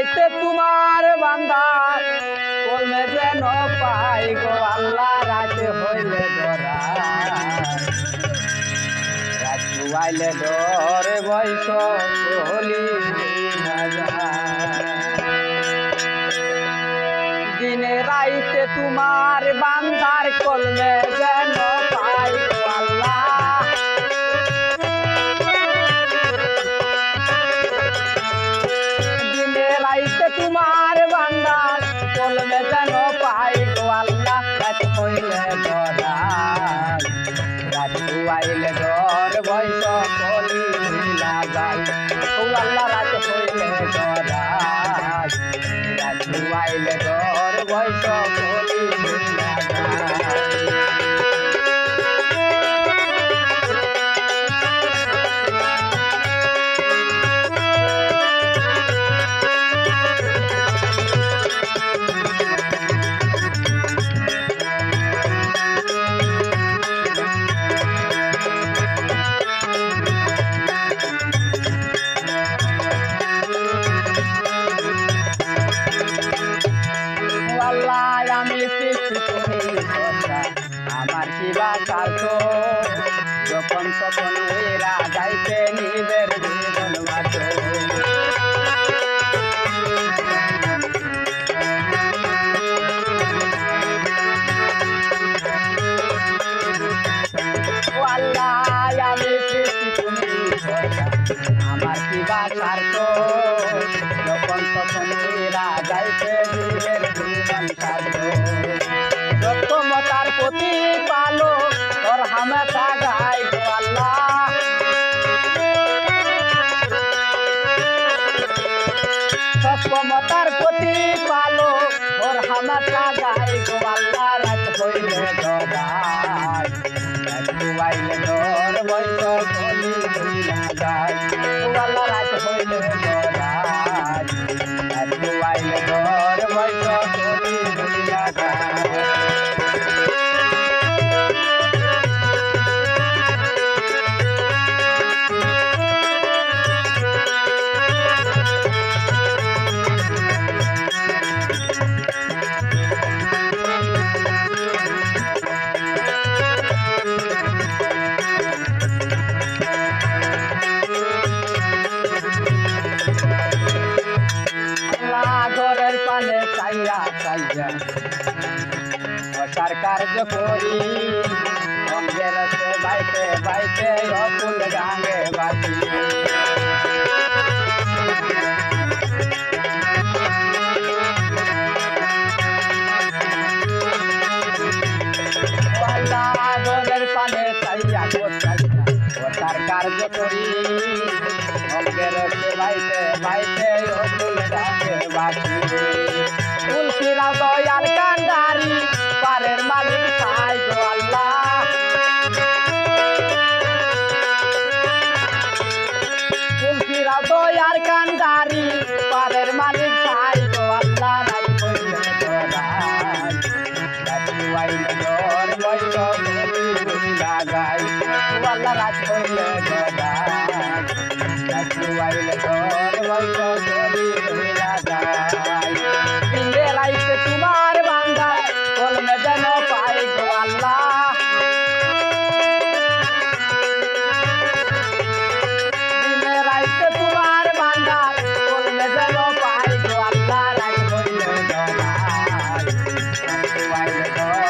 রাইতে তোমার বান্দার কলমে যেন পাই গো আল্লাহ, রাতে হইলে ডরা। রাত আইলে ডরে বয়স হলি দিনে রাইতে তোমার বান্দার কলমে যেন পাই লাগাই ও আল্লাহ রাত হইলে ডরাই রাত আইলে ডর বয়স কলি বা যখন তখন ওইরা যাইতে নিজের জীবন বাঁচ আমার কি বা স্বার্থ যখন তখন এরা যাইতে জীবের জীবন সাধ সত্যমতার প্রতি পালো ওর হামেশা গাই পানে চাইয়া চাইয়া সরকার করি অঙ্গের বাইতে বাইতে অকুল গাঙ্গে বাতি ঘরের পানে চাইয়া গো চাইয়া সরকার করি বাইতে বাইতে অকুল বাতি তুলসিরা দয়াল কান্ডারি, পারের মালিক সাই গো আল্লাহ। তুলসিরা দয়াল কান্ডারি, পারের মালিক সাই গো আল্লাহ। আল্লাহ রাত কইলে তোরাই আইলে